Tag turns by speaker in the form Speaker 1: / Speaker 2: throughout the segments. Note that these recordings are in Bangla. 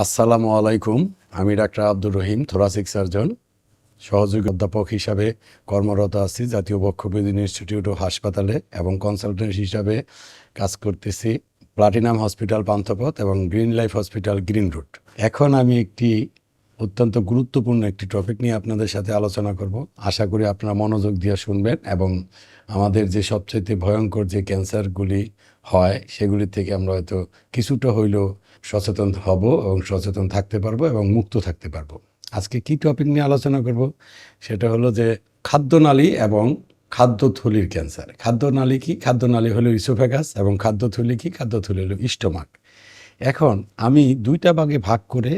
Speaker 1: আসসালামু আলাইকুম। আমি doctor Abdur Rahim thoracic surgeon সহযোগী অধ্যাপক হিসাবে কর্মরত আছি, জাতীয় বক্ষবিদ্যুৎ ইনস্টিটিউট ও হাসপাতালে এবং কনসালটেন্ট হিসাবে কাজ করতেছি প্লাটিনাম হসপিটাল পান্থপথ এবং green life hospital green road এখন আমি একটি অত্যন্ত গুরুত্বপূর্ণ একটি টপিক নিয়ে আপনাদের সাথে আলোচনা করব। আশা করি আপনারা মনোযোগ দিয়ে শুনবেন এবং আমাদের যে সবচেয়ে ভয়ঙ্কর যে ক্যান্সারগুলি হয়, সেগুলি থেকে আমরা হয়তো কিছুটা হইলেও সচেতন হব এবং সচেতন থাকতে পারব এবং মুক্ত থাকতে পারব। আজকে কি টপিক নিয়ে আলোচনা করব? সেটা হলো যে খাদ্যনালী এবং খাদ্যথলির ক্যান্সার খাদ্যনালী কি? খাদ্যনালী হলো ইসোফেগাস এবং খাদ্যথলি কি? খাদ্যথলি হলো স্টোমাক এখন আমি দুইটা ভাগে ভাগ করে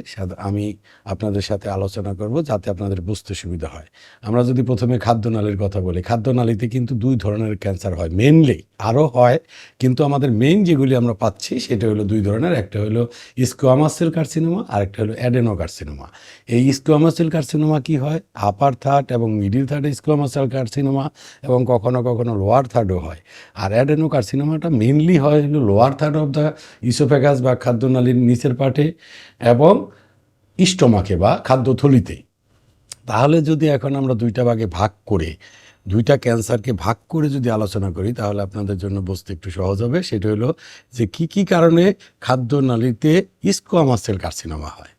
Speaker 1: আমি আপনাদের সাথে আলোচনা করব যাতে আপনাদের বুঝতে সুবিধা হয়। আমরা যদি প্রথমে খাদ্যনালীর কথা বলি, খাদ্যনালীতে কিন্তু দুই ধরনের ক্যান্সার হয়। মেনলি আরও হয়, কিন্তু আমাদের মেইন যেগুলি আমরা পাচ্ছি সেটা হলো দুই ধরনের। একটা হলো স্কোয়ামাসেল কার্সিনোমা আর একটা হলো অ্যাডেনো কার্সিনোমা এই স্কোয়ামাসেল কার্সিনোমা কি হয়? আপার থার্ড এবং মিডিল থার্ডে স্কোয়ামাসেল কার্সিনোমা এবং কখনো কখনো লোয়ার থার্ডও হয়। আর অ্যাডেনো কার্সিনোমাটা মেনলি হয় হলো lower third of the oesophagus বা খাদ্যনালীর নিচের পাটে এবং স্টোমাকে বা খাদ্যথলিতে। তাহলে যদি এখন আমরা দুইটা ভাগে ভাগ করে, দুইটা ক্যান্সারকে ভাগ করে যদি আলোচনা করি, তাহলে আপনাদের জন্য বুঝতে একটু সহজ হবে। সেটা হলো যে কি কি কারণে খাদ্যনালীতে স্কোয়ামাসেল কার্সিনোমা হয়?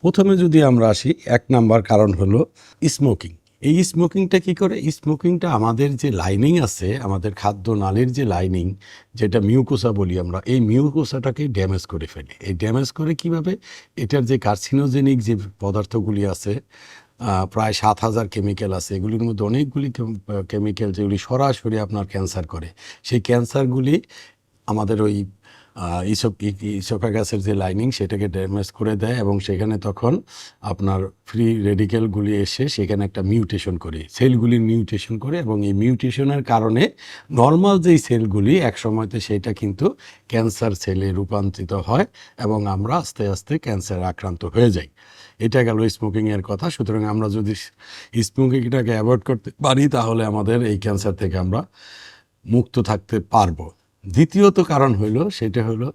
Speaker 1: প্রথমে যদি আমরা আসি, এক নাম্বার কারণ হলো স্মোকিং। এই স্মোকিংটা কি করে? স্মোকিংটা আমাদের যে লাইনিং আছে, আমাদের খাদ্য নালীর যে লাইনিং যেটা মিউকোসা বলি আমরা, এই মিউকোসাটাকে ড্যামেজ করে ফেলে। এই ড্যামেজ করে কীভাবে? এটার যে কার্সিনোজেনিক যে পদার্থগুলি আছে প্রায় সাত হাজার কেমিক্যাল আছে, এগুলির মধ্যে অনেকগুলি কেমিক্যাল যেগুলি সরাসরি আপনার ক্যান্সার করে। সেই ক্যান্সারগুলি আমাদের ওই ইসোপ ইসোফাগাসের যে লাইনিং সেটাকে ড্যামেজ করে দেয় এবং সেখানে তখন আপনার ফ্রি রেডিক্যালগুলি এসে সেখানে একটা মিউটেশন করে। সেলগুলির মিউটেশন করে এবং এই মিউটেশনের কারণে নর্মাল যেই সেলগুলি এক সময়তে সেটা কিন্তু ক্যান্সার সেলে রূপান্তরিত হয় এবং আমরা আস্তে আস্তে ক্যান্সার আক্রান্ত হয়ে যাই। এটা গেল স্মোকিংয়ের কথা। সুতরাং আমরা যদি স্মোকিংটাকে অ্যাভয়েড করতে পারি, তাহলে আমাদের এই ক্যান্সার থেকে আমরা মুক্ত থাকতে পারব। দ্বিতীয়ত কারণ হইল, সেটা হলো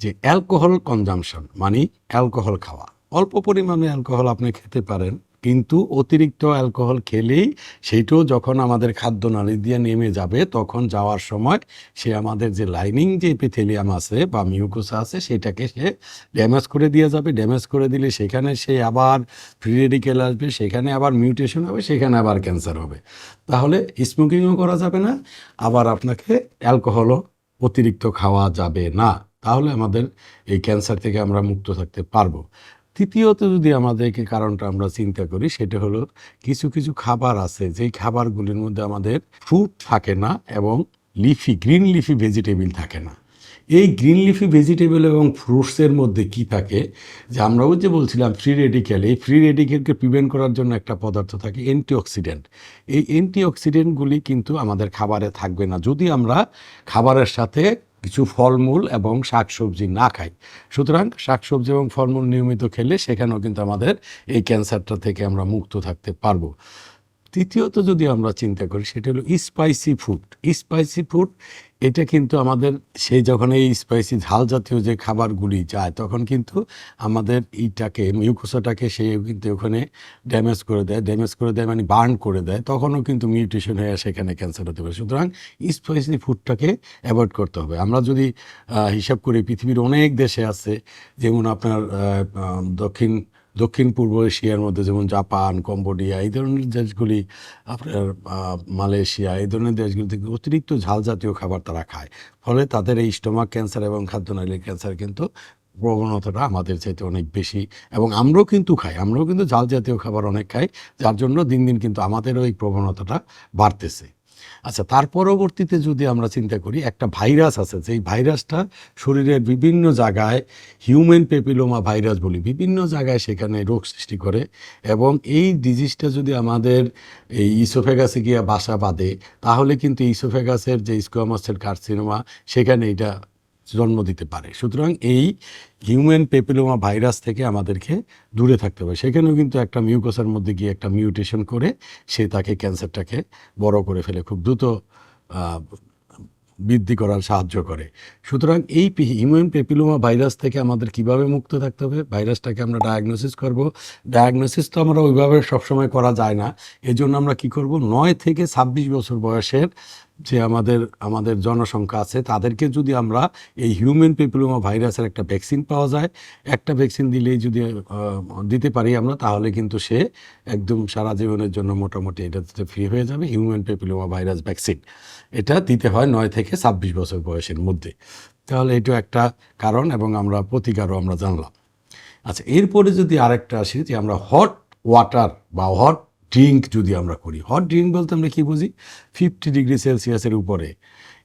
Speaker 1: যে অ্যালকোহল কনজামশন মানে অ্যালকোহল খাওয়া। অল্প পরিমাণে অ্যালকোহল আপনি খেতে পারেন, কিন্তু অতিরিক্ত অ্যালকোহল খেলেই সেইটাও যখন আমাদের খাদ্য নালী দিয়ে নেমে যাবে, তখন যাওয়ার সময় সে আমাদের যে লাইনিং যে এপিথেলিয়াম আছে বা মিউকোসা আছে, সেটাকে সে ড্যামেজ করে দিয়ে যাবে। ড্যামেজ করে দিলে সেখানে সে আবার ফ্রি রেডিকেল আসবে, সেখানে আবার মিউটেশন হবে, সেখানে আবার ক্যান্সার হবে। তাহলে স্মোকিংও করা যাবে না, আবার আপনাকে অ্যালকোহলও অতিরিক্ত খাওয়া যাবে না, তাহলে আমাদের এই ক্যান্সার থেকে আমরা মুক্ত থাকতে পারব। তৃতীয়ত যদি আমাদেরকে কারণটা আমরা চিন্তা করি, সেটা হলো কিছু কিছু খাবার আছে, যেই খাবারগুলির মধ্যে আমাদের ফ্রুট থাকে না এবং লিফি গ্রিন লিফি ভেজিটেবিল থাকে না। এই গ্রিন লিফি ভেজিটেবল এবং ফ্রুটসের মধ্যে কি থাকে? যে আমরাও যে বলছিলাম ফ্রি রেডিক্যাল এই ফ্রি রেডিক্যালকে প্রিভেন্ট করার জন্য একটা পদার্থ থাকে অ্যান্টিঅক্সিডেন্ট এই অ্যান্টিঅক্সিডেন্টগুলি কিন্তু আমাদের খাবারে থাকবে না। যদি আমরা খাবারের সাথে কিছু ফলমূল এবং শাকসবজি না খাই, সুতরাং শাকসবজি এবং ফলমূল নিয়মিত খেলে সেখানেও কিন্তু আমাদের এই ক্যান্সারটা থেকে আমরা মুক্ত থাকতে পারব। তৃতীয়ত যদি আমরা চিন্তা করি, সেটা হলো স্পাইসি ফুড স্পাইসি ফুড এটা কিন্তু আমাদের সেই যখন এই স্পাইসি ঝাল জাতীয় যে খাবারগুলি যায়, তখন কিন্তু আমাদের এইটাকে মিউকোসাটাকে সে কিন্তু ওখানে ড্যামেজ করে দেয়। ড্যামেজ করে দেয় মানে বার্ন করে দেয়। তখনও কিন্তু মিউটেশন হয়ে সেখানে ক্যান্সার হতে পারে। সুতরাং স্পাইসি ফুডটাকে অ্যাভয়েড করতে হবে। আমরা যদি হিসাব করি পৃথিবীর অনেক দেশে আছে, যেমন আপনার দক্ষিণ দক্ষিণ পূর্ব এশিয়ার মধ্যে যেমন জাপান, কম্বোডিয়া, এই ধরনের দেশগুলি, আপনার মালয়েশিয়া, এই ধরনের দেশগুলি থেকে অতিরিক্ত ঝাল জাতীয় খাবার তারা খায়। ফলে তাদের এই স্টোমাক ক্যান্সার এবং খাদ্যনালীর ক্যান্সার কিন্তু প্রবণতাটা আমাদের চাইতে অনেক বেশি। এবং আমরাও কিন্তু খাই, আমরাও কিন্তু ঝাল জাতীয় খাবার অনেক খাই, যার জন্য দিন দিন কিন্তু আমাদেরও এই প্রবণতাটা বাড়তেছে। আচ্ছা তার পরবর্তীতে যদি আমরা চিন্তা করি, একটা ভাইরাস আছে, যেই ভাইরাসটা শরীরের বিভিন্ন জায়গায় হিউম্যান পেপিলোমা ভাইরাস বলি, বিভিন্ন জায়গায় সেখানে রোগ সৃষ্টি করে এবং এই ডিজিজটা যদি আমাদের এই ইসোফেগাসে গিয়া বাসা বাঁধে, তাহলে কিন্তু ইসোফেগাসের যে স্কোয়ামাসের কার্সিনোমা সেখানে এটা জন্ম দিতে পারে। সুতরাং এই হিউম্যান পেপিলোমা ভাইরাস থেকে আমাদেরকে দূরে থাকতে হবে। সেখানেও কিন্তু একটা মিউকোসার মধ্যে গিয়ে একটা মিউটেশন করে সে তাকে ক্যান্সারটাকে বড় করে ফেলে, খুব দ্রুত বৃদ্ধি করার সাহায্য করে। সুতরাং এই হিউম্যান পেপিলোমা ভাইরাস থেকে আমাদের কীভাবে মুক্ত থাকতে হবে ভাইরাসটাকে আমরা ডায়াগনোসিস করব। ডায়াগনোসিস তো আমরা ওইভাবে সবসময় করা যায় না। এজন্য আমরা কি করব? নয় থেকে ছাব্বিশ বছর বয়সের যে আমাদের আমাদের জনসংখ্যা আছে, তাদেরকে যদি আমরা এই হিউম্যান পেপিলোমা ভাইরাসের একটা ভ্যাকসিন পাওয়া যায়, একটা ভ্যাকসিন দিলেই যদি দিতে পারি আমরা, তাহলে কিন্তু সে একদম সারা জীবনের জন্য মোটামুটি এটাতে ফ্রি হয়ে যাবে হিউম্যান পেপিলোমা ভাইরাস ভ্যাকসিন এটা দিতে হয় নয় থেকে ছাব্বিশ বছর বয়সের মধ্যে। তাহলে এটা একটা কারণ এবং আমরা প্রতিকারও আমরা জানলাম। আচ্ছা এরপরে যদি আরেকটা আসি, যে আমরা হট ওয়াটার বা হট ড্রিঙ্ক যদি আমরা করি হট ড্রিঙ্ক বলতে আমরা কী বুঝি? ফিফটি ডিগ্রি সেলসিয়াসের উপরে।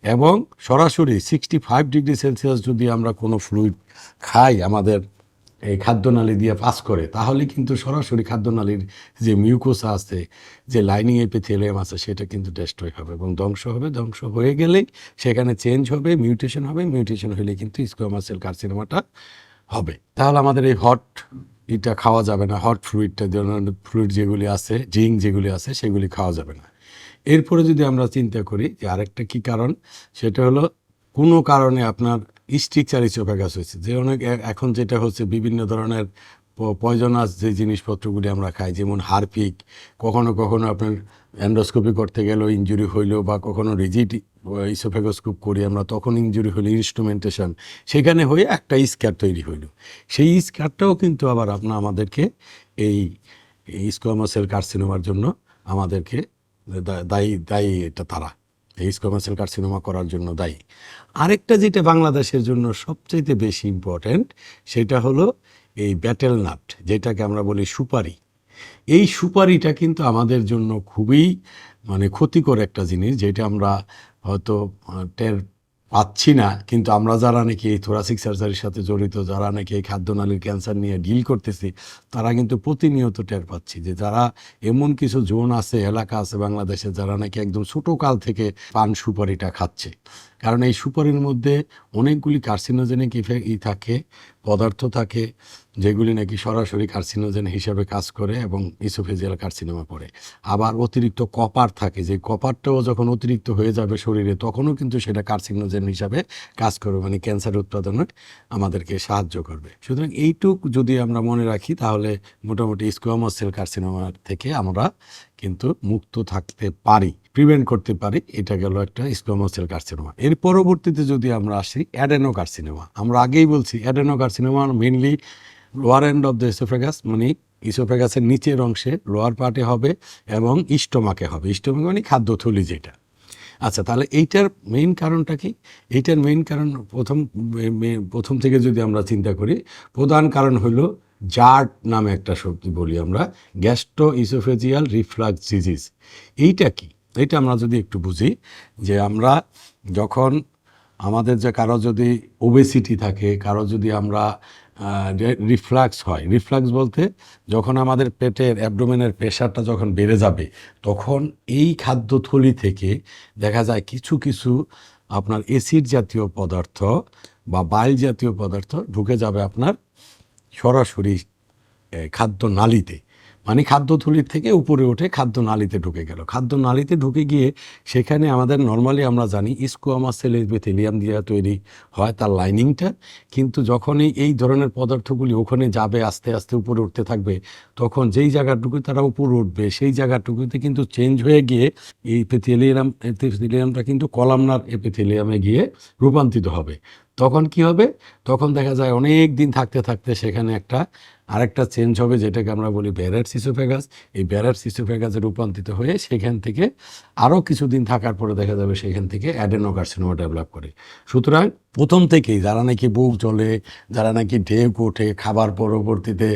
Speaker 1: এবং সরাসরি সিক্সটি ফাইভ ডিগ্রি সেলসিয়াস যদি আমরা কোনো ফ্লুইড খাই, আমাদের এই খাদ্যনালী দিয়ে পাস করে, তাহলে কিন্তু সরাসরি খাদ্যনালীর যে মিউকোসা আছে, যে লাইনিং এপিথেলিয়াম আছে, সেটা কিন্তু ডেস্ট্রয় হবে এবং ধ্বংস হবে। ধ্বংস হয়ে গেলেই সেখানে চেঞ্জ হবে মিউটেশন হবে। মিউটেশন হলে কিন্তু স্কোয়ামাসেল কার্সিনোমাটা হবে। তাহলে আমাদের এই হট এটা খাওয়া যাবে না হট ফ্লুইডটা ফ্লুইড যেগুলি আছে ড্রিঙ্ক যেগুলি আছে, সেগুলি খাওয়া যাবে না। এরপরে যদি আমরা চিন্তা করি যে আরেকটা কি কারণ, সেটা হলো কোনো কারণে আপনার স্ট্রিকচার গাছ। হয়েছে যে অনেক এখন যেটা হচ্ছে বিভিন্ন ধরনের পয়জনাস যে জিনিসপত্রগুলি আমরা খাই, যেমন হারপিক, কখনো কখনো আপনার অ্যান্ডোস্কোপি করতে গেলেও ইঞ্জুরি হইল বা কখনো রিজিট ইসোফেগোস্কোপ করি আমরা, তখন ইঞ্জুরি হইল ইনস্ট্রুমেন্টেশন সেখানে হয়ে একটা স্ক্যার তৈরি হইল। সেই স্ক্যারটাও কিন্তু আবার আপনার আমাদেরকে এই স্কোয়ামাসেল কার্সিনোমার জন্য আমাদেরকে দায়ী দায়ী এটা তারা। এই স্কোয়ামাসেল কার্সিনোমা করার জন্য দায়ী। আরেকটা যেটা বাংলাদেশের জন্য সবচাইতে বেশি ইম্পর্ট্যান্ট সেটা হলো এই ব্যাটেল নাট যেটাকে আমরা বলি সুপারি। এই সুপারিটা কিন্তু আমাদের জন্য খুবই মানে ক্ষতিকর একটা জিনিস, যেটা আমরা হয়তো টের পাচ্ছি না। কিন্তু আমরা যারা নাকি এই থোরাসিক সার্জারির সাথে জড়িত, যারা নাকি এই খাদ্যনালীর ক্যান্সার নিয়ে ডিল করতেছি, তারা কিন্তু প্রতিনিয়ত টের পাচ্ছি যে যারা এমন কিছু জোন আছে, এলাকা আছে বাংলাদেশে, যারা নাকি একদম ছোটো কাল থেকে পান সুপারিটা খাচ্ছে। কারণ এই সুপারির মধ্যে অনেকগুলি কার্সিনোজেনিক ইফেক্ট ই থাকে, পদার্থ থাকে যেগুলি নাকি সরাসরি কার্সিনোজেন হিসাবে কাজ করে এবং ইসোফেজিয়াল কার্সিনোমা পড়ে। আবার অতিরিক্ত কপার থাকে, যে কপারটাও যখন অতিরিক্ত হয়ে যাবে শরীরে, তখনও কিন্তু সেটা কার্সিনোজেন হিসাবে কাজ করবে মানে ক্যান্সার উৎপাদনে আমাদেরকে সাহায্য করবে। সুতরাং এইটুক যদি আমরা মনে রাখি, তাহলে মোটামুটি স্কোয়ামাস সেল কার্সিনোমার থেকে আমরা কিন্তু মুক্ত থাকতে পারি প্রিভেন্ট করতে পারি, এটা গেল একটা স্কোয়ামাস সেল কার্সিনোমা এর পরবর্তীতে যদি আমরা আসি অ্যাডেনো কার্সিনোমা আমরা আগেই বলছি adenocarcinoma mainly lower end of the oesophagus মানে ইসোফেগাসের নিচের অংশে লোয়ার পার্টে হবে এবং স্টোমাকে হবে। স্টোমাক মানে খাদ্যথলি যেটা। আচ্ছা তাহলে এইটার মেইন কারণটা কি? এইটার মেইন কারণ প্রথম প্রথম থেকে যদি আমরা চিন্তা করি, প্রধান কারণ হলো জার্ট নামে একটা শক্তি বলি আমরা গ্যাস্ট্রো ইসোফেজিয়াল রিফ্লাক্স ডিজিজ এইটা কি? এইটা আমরা যদি একটু বুঝি, যে আমরা যখন আমাদের যে কারও যদি ওবেসিটি থাকে, কারও যদি আমরা রিফ্লাক্স হয়। রিফ্লাক্স বলতে যখন আমাদের পেটের অ্যাবডোমেনের প্রেশারটা যখন বেড়ে যাবে, তখন এই খাদ্যথলি থেকে দেখা যায় কিছু কিছু আপনার এসিড জাতীয় পদার্থ বা বাইল জাতীয় পদার্থ ঢুকে যাবে আপনার সরাসরি খাদ্য নালীতে মানে খাদ্যথলির থেকে উপরে উঠে খাদ্য নালীতে ঢুকে গেল। খাদ্য নালীতে ঢুকে গিয়ে সেখানে আমাদের নর্মালি আমরা জানি স্কোয়ামা সেলের বেথেলিয়াম দিয়ে তৈরি হয় তার লাইনিংটা কিন্তু যখনই এই ধরনের পদার্থগুলি ওখানে যাবে, আস্তে আস্তে উপরে উঠতে থাকবে, তখন যেই জায়গাটুকু তারা উপরে উঠবে, সেই জায়গাটুকুতে কিন্তু চেঞ্জ হয়ে গিয়ে এই এপিথেলিয়াম এপিথেলিয়ামটা কিন্তু কলামনার এপিথেলিয়ামে গিয়ে রূপান্তরিত হবে। তখন কি হবে? তখন দেখা যায় অনেক দিন থাকতে থাকতে সেখানে একটা আরেকটা চেঞ্জ হবে যেটাকে আমরা বলি ব্যারার সিসোফেগাস এই ব্যারার সিসোফেগাসে রূপান্তরিত হয়ে সেখান থেকে আরও কিছুদিন থাকার পরে দেখা যাবে সেখান থেকে অ্যাডেনোকার্সিনোমা ডেভেলপ করে। সুতরাং প্রথম থেকেই যারা নাকি বুক চলে যারা নাকি ঢেক ওঠে, খাবার পরবর্তীতে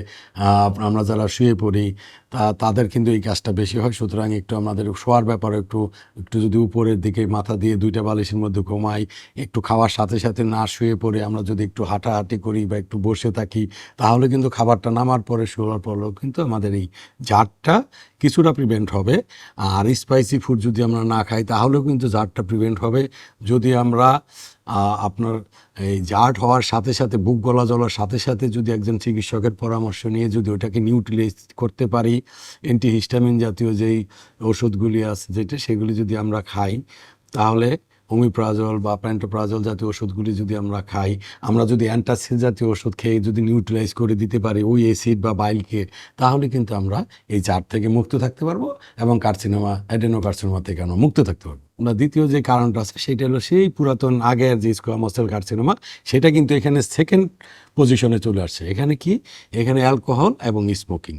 Speaker 1: আমরা যারা শুয়ে পড়ি তা, তাদের কিন্তু এই কাজটা বেশি হয়। সুতরাং একটু আমাদের শোয়ার ব্যাপারে একটু একটু যদি উপরের দিকে মাথা দিয়ে দুইটা বালিশের মধ্যে ঘুমাই, একটু খাওয়ার সাথে সাথে না শুয়ে পড়ে আমরা যদি একটু হাঁটাহাঁটি করি বা একটু বসে থাকি, তাহলে কিন্তু খাবারটা নামার পরে শোয়ার পরেও কিন্তু আমাদের এই জারটা কিছুটা প্রিভেন্ট হবে। আর স্পাইসি ফুড যদি আমরা না খাই, তাহলেও কিন্তু জারটা প্রিভেন্ট হবে। যদি আমরা আপনার এই জার্ট হওয়ার সাথে সাথে, বুক গলা জলার সাথে সাথে যদি একজন চিকিৎসকের পরামর্শ নিয়ে যদি ওটাকে নিউট্রিলাইজ করতে পারি অ্যান্টিহিস্টামিন জাতীয় যেই ওষুধগুলি আছে, যেটা সেগুলি যদি আমরা খাই, তাহলে হোমিপ্রাজল বা প্যান্টোপ্রাজল জাতীয় ওষুধগুলি যদি আমরা খাই, আমরা যদি অ্যান্টাসিড জাতীয় ওষুধ খেয়ে যদি নিউট্রিলাইজ করে দিতে পারি ওই অ্যাসিড বা বাইলকে তাহলে কিন্তু আমরা এই চার থেকে মুক্ত থাকতে পারব এবং কার্সিনোমা অ্যাডেনো কার্সিনোমা থেকে আমরা মুক্ত থাকতে পারব। আমরা দ্বিতীয় যে কারণটা আছে, সেটা হলো সেই পুরাতন আগের যে স্কোয়া স্কোয়ামসেল কার্সিনোমা সেটা কিন্তু এখানে সেকেন্ড পজিশনে চলে আসছে। এখানে কি? এখানে অ্যালকোহল এবং স্মোকিং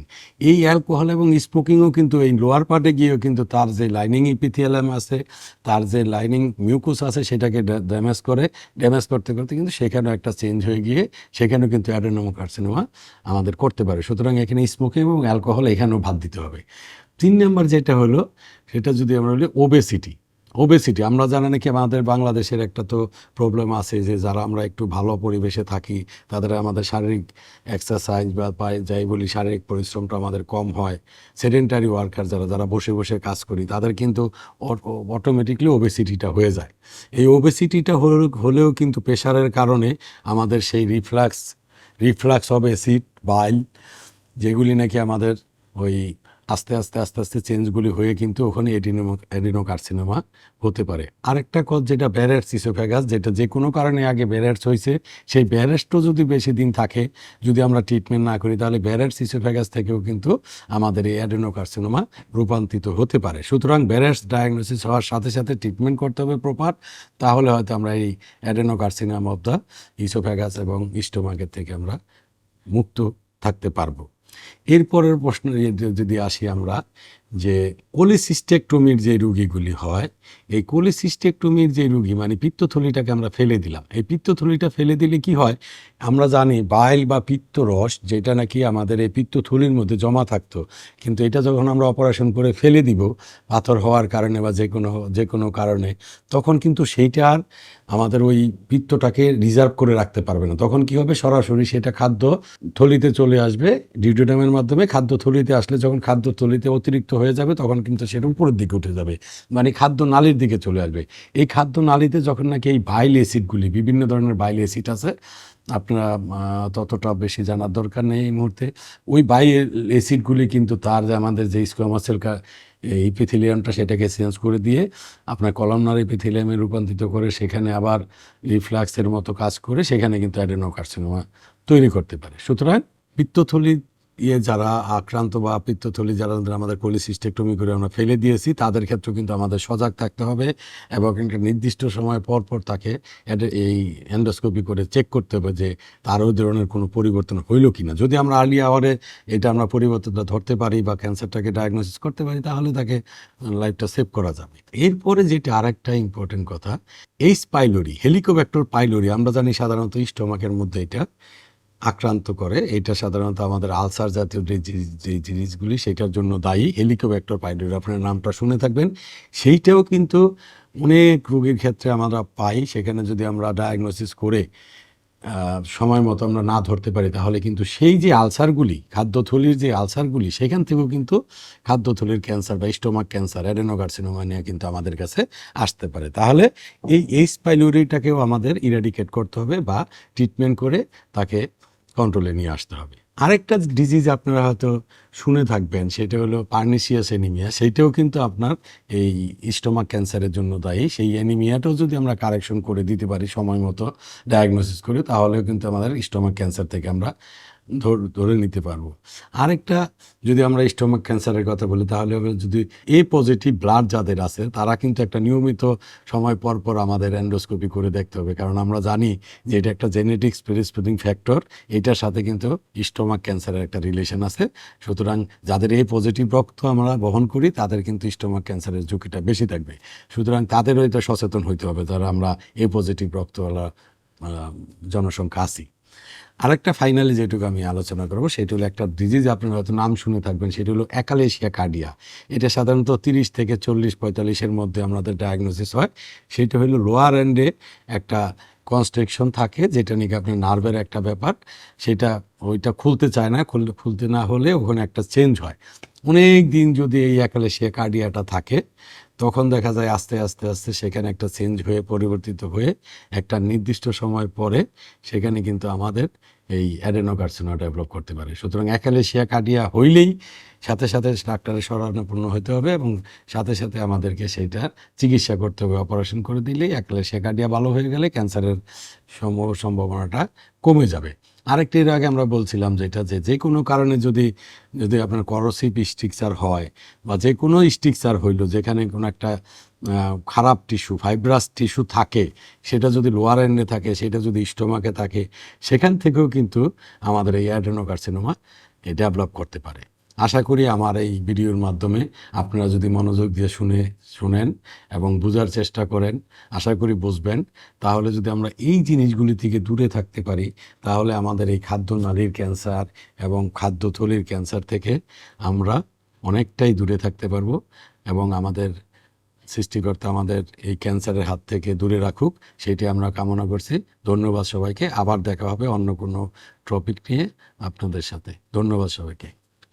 Speaker 1: এই অ্যালকোহল এবং স্মোকিংও কিন্তু এই লোয়ার পার্টে গিয়েও কিন্তু তার যে লাইনিং ইপিথিয়ালাম আছে, তার যে লাইনিং মিউকুস আছে, সেটাকে ড্যামেজ করে। ড্যামেজ করতে করতে কিন্তু সেখানেও একটা চেঞ্জ হয়ে গিয়ে সেখানেও কিন্তু অ্যাডেনোমা কার্সিনোমা আমাদের করতে পারে। সুতরাং এখানে স্মোকিং এবং অ্যালকোহল এখানেও বাদ দিতে হবে। তিন নম্বর যেটা হলো, সেটা যদি আমরা বলি ওবেসিটি ওবেসিটি আমরা জানি নাকি আমাদের বাংলাদেশের একটা তো প্রবলেম আছে যে যারা আমরা একটু ভালো পরিবেশে থাকি, তাদের আমাদের শারীরিক এক্সারসাইজ বা পায়ে যাই বলি শারীরিক পরিশ্রমটা আমাদের কম হয়। সেডেন্টারি ওয়ার্কার যারা যারা বসে বসে কাজ করি, তাদের কিন্তু অটোমেটিকলি ওবেসিটিটা হয়ে যায়। এই ওবেসিটিটা হলেও কিন্তু প্রেশারের কারণে আমাদের সেই reflux reflux of acid bile যেগুলি নাকি আমাদের ওই আস্তে আস্তে আস্তে আস্তে চেঞ্জগুলি হয়ে কিন্তু ওখানে এডিনো এডিনোকার্সিনোমা হতে পারে। আরেকটা কজ যেটা ব্যারেটস ইসোফ্যাগাস যেটা যে কোনো কারণে আগে ব্যারেটস হয়েছে, সেই ব্যারেটসটাও যদি বেশি দিন থাকে, যদি আমরা ট্রিটমেন্ট না করি, তাহলে ব্যারেটস ইসোফ্যাগাস থেকেও কিন্তু আমাদের এই অ্যাডেনোকার্সিনোমা রূপান্তরিত হতে পারে। সুতরাং ব্যারেটস ডায়াগনোসিস হওয়ার সাথে সাথে ট্রিটমেন্ট করতে হবে প্রপার তাহলে হয়তো আমরা এই অ্যাডেনোকার্সিনোমা অফ দ্য ইসোফ্যাগাস এবং স্টোমাকের থেকে আমরা মুক্ত থাকতে পারব। এরপরের প্রশ্ন যদি আসি আমরা যে কোলিসিস্টেকটমির যে রুগীগুলি হয় এই কোলিসিস্টেকটমির যে রুগী মানে পিত্তথলিটাকে আমরা ফেলে দিলাম। এই পিত্তথলিটা ফেলে দিলে কি হয়? আমরা জানি বাইল বা পিত্তরস, যেটা নাকি আমাদের এই পিত্তথলির মধ্যে জমা থাকতো, কিন্তু এটা যখন আমরা অপারেশন করে ফেলে দিব, পাথর হওয়ার কারণে বা যে কোনো যে কোনো কারণে, তখন কিন্তু সেইটা আর আমাদের ওই পিত্তটাকে রিজার্ভ করে রাখতে পারবে না। তখন কি হবে? সরাসরি সেটা খাদ্য থলিতে চলে আসবে। ডিউটোডামের মাধ্যমে খাদ্য থলিতে আসলে যখন খাদ্য থলিতে অতিরিক্ত হয়ে যাবে, তখন কিন্তু সেটা উপরের দিকে উঠে যাবে। মানে খাদ্য নালীর দিকে চলে আসবে। এই খাদ্য নালীতে যখন নাকি এই বাইল অ্যাসিডগুলি, বিভিন্ন ধরনের বাইল অ্যাসিড আছে, আপনারা ততটা বেশি জানার দরকার নেই এই মুহূর্তে। ওই বাই অ্যাসিডগুলি কিন্তু তার যে আমাদের যে স্কোয়ামাসেল ইপিথিলিয়ামটা সেটাকে চেঞ্জ করে দিয়ে আপনার কলামনার ইপিথিলিয়ামে রূপান্তরিত করে সেখানে আবার রিফ্লাক্সের মতো কাজ করে সেখানে কিন্তু অ্যাডেনোকার্সিনোমা তৈরি করতে পারে। সুতরাং পিত্তথলি ইয়ে যারা আক্রান্ত বা পিত্তথলি যারা আমাদের কোলিসিস্টেক্টমি করে আমরা ফেলে দিয়েছি, তাদের ক্ষেত্রেও কিন্তু আমাদের সজাগ থাকতে হবে এবং একটা নির্দিষ্ট সময় পর পর তাকে এই এন্ডোস্কোপি করে চেক করতে হবে যে তার ওই ধরনের কোনো পরিবর্তন হইল কিনা। যদি আমরা আর্লি আওয়ারে এটা আমরা পরিবর্তনটা ধরতে পারি বা ক্যান্সারটাকে ডায়াগনোসিস করতে পারি, তাহলে তাকে লাইফটা সেভ করা যাবে। এরপরে যেটা আরেকটা ইম্পর্টেন্ট কথা এইচ পাইলোরি হেলিকোব্যাক্টর পাইলোরি আমরা জানি সাধারণত স্টোমাকের মধ্যে এটা আক্রান্ত করে এটা সাধারণত আমাদের আলসার জাতীয় যে যে জিনিসগুলি সেটার জন্য দায়ী হেলিকোব্যাক্টর পাইলোরি আপনার নামটা শুনে থাকবেন। সেইটাও কিন্তু অনেক রোগীর ক্ষেত্রে আমরা পাই, সেখানে যদি আমরা ডায়াগনোসিস করে সময় মতো আমরা না ধরতে পারি, তাহলে কিন্তু সেই যে আলসারগুলি, খাদ্যথলির যে আলসারগুলি, সেখান থেকেও কিন্তু খাদ্যথলির ক্যান্সার বা স্টোমাক ক্যান্সার অ্যাডেনোকার্সিনোমা নিয়ে কিন্তু আমাদের কাছে আসতে পারে। তাহলে এই এইচ পাইলোরিটাকেও আমাদের ইরাডিকেট করতে হবে বা ট্রিটমেন্ট করে তাকে কন্ট্রোলে নিয়ে আসতে হবে। আরেকটা ডিজিজ আপনারা হয়তো শুনে থাকবেন, সেটা হলো পার্নিসিয়াস এনিমিয়া সেইটাও কিন্তু আপনার এই স্টোমাক ক্যান্সারের জন্য দায়ী। সেই অ্যানিমিয়াটাও যদি আমরা কারেকশন করে দিতে পারি সময় মতো ডায়াগনোসিস করে, তাহলেও কিন্তু আমাদের স্টোমাক ক্যান্সার থেকে আমরা ধর- নিতে পারব। আরেকটা, যদি আমরা স্টোমাক ক্যান্সারের কথা বলি, তাহলে যদি এ পজিটিভ ব্লাড যাদের আছে, তারা কিন্তু একটা নিয়মিত সময় পর পর আমাদের অ্যান্ডোস্কোপি করে দেখতে হবে। কারণ আমরা জানি যে এটা একটা জেনেটিক্স প্রিডিসপোজিং ফ্যাক্টর এটার সাথে কিন্তু স্টোমাক ক্যান্সারের একটা রিলেশন আছে। সুতরাং যাদের এই পজিটিভ রক্ত আমরা বহন করি, তাদের কিন্তু স্টোমাক ক্যান্সারের ঝুঁকিটা বেশি থাকবে। সুতরাং তাদেরও এটা সচেতন হইতে হবে, যারা আমরা এ পজিটিভ রক্তওয়ালা জনসংখ্যা আছি। আরেকটা ফাইনালি যেটুকু আমি আলোচনা করব, সেটা হলো একটা ডিজিজ আপনারা হয়তো নাম শুনে থাকবেন, সেটা হলো অ্যাকালেশিয়া কার্ডিয়া এটা সাধারণত তিরিশ থেকে চল্লিশ পঁয়তাল্লিশের মধ্যে আমাদের ডায়াগনোসিস হয়। সেটা হলো লোয়ার এন্ডে একটা কনস্ট্রাকশন থাকে, যেটা নাকি আপনার নার্ভের একটা ব্যাপার। সেটা ওইটা খুলতে চায় না খুলতে খুলতে না হলে ওখানে একটা চেঞ্জ হয়। অনেক দিন যদি এই অ্যাকালেশিয়া কার্ডিয়াটা থাকে তখন দেখা যায় আস্তে আস্তে আস্তে সেখানে একটা চেঞ্জ হয়ে, পরিবর্তিত হয়ে একটা নির্দিষ্ট সময় পরে সেখানে কিন্তু আমাদের এই অ্যাডেনোকার্সিনোমা ডেভেলপ করতে পারে। সুতরাং একালেশিয়া কাটিয়া হইলেই সাথে সাথে ডাক্তারের শরণাপন্ন হতে হবে এবং সাথে সাথে আমাদেরকে সেইটার চিকিৎসা করতে হবে। অপারেশন করে দিলেই একালেশিয়া কাটিয়া ভালো হয়ে গেলে ক্যান্সারের সম্ভব সম্ভাবনাটা কমে যাবে। আরেকটি এর আগে আমরা বলছিলাম যেটা যে যে কোনো কারণে যদি যদি আপনার করসিপ স্ট্রিকচার হয় বা যে কোনো স্ট্রিকচার হইল যেখানে কোনো একটা খারাপ টিস্যু, ফাইব্রাস টিস্যু থাকে, সেটা যদি লোয়ার এন্ডে থাকে, সেটা যদি স্টোমাকে থাকে, সেখান থেকেও কিন্তু আমাদের এই অ্যাডেনোকার্সিনোমা এ ডেভেলপ করতে পারে। আশা করি আমার এই ভিডিওর মাধ্যমে আপনারা যদি মনোযোগ দিয়ে শুনে, শুনেন এবং বোঝার চেষ্টা করেন, আশা করি বুঝবেন। তাহলে যদি আমরা এই জিনিসগুলি থেকে দূরে থাকতে পারি, তাহলে আমাদের এই খাদ্য নালীর ক্যান্সার এবং খাদ্যথলির ক্যান্সার থেকে আমরা অনেকটাই দূরে থাকতে পারব এবং আমাদের সৃষ্টিকর্তা আমাদের এই ক্যান্সারের হাত থেকে দূরে রাখুক। সেটি আমরা কামনা করছি। ধন্যবাদ সবাইকে। আবার দেখা হবে অন্য কোনো টপিক নিয়ে আপনাদের সাথে। ধন্যবাদ সবাইকে।